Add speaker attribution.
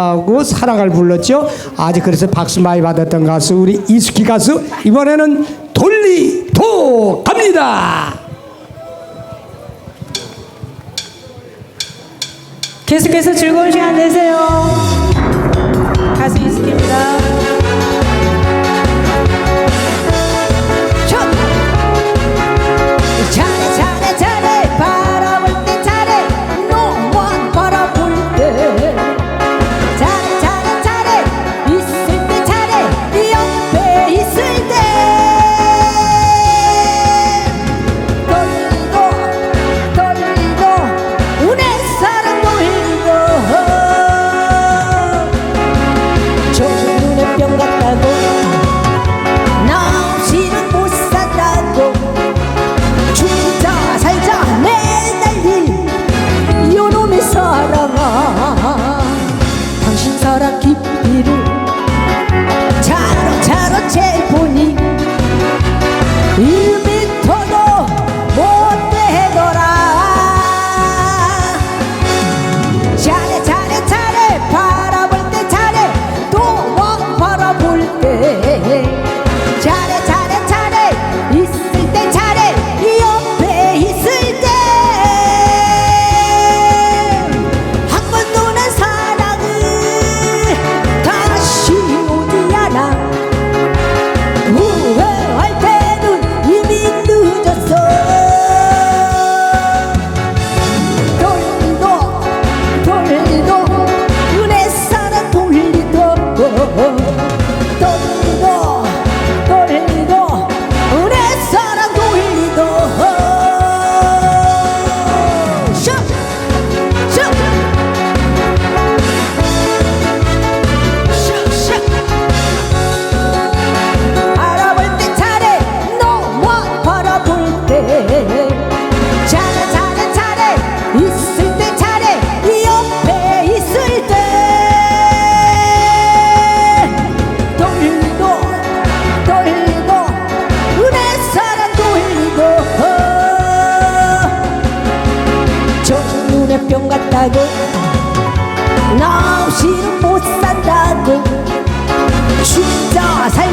Speaker 1: 하고 사랑을 불렀죠. 아주 그래서 박수 많이 받았던 가수 우리 이수키 가수 이번에는 돌리도 갑니다.
Speaker 2: 계속해서 즐거운 시간 되세요. 가수 이수키입니다.
Speaker 3: 소녀병 같다고? 나 없이는 못 산다고? 죽자 살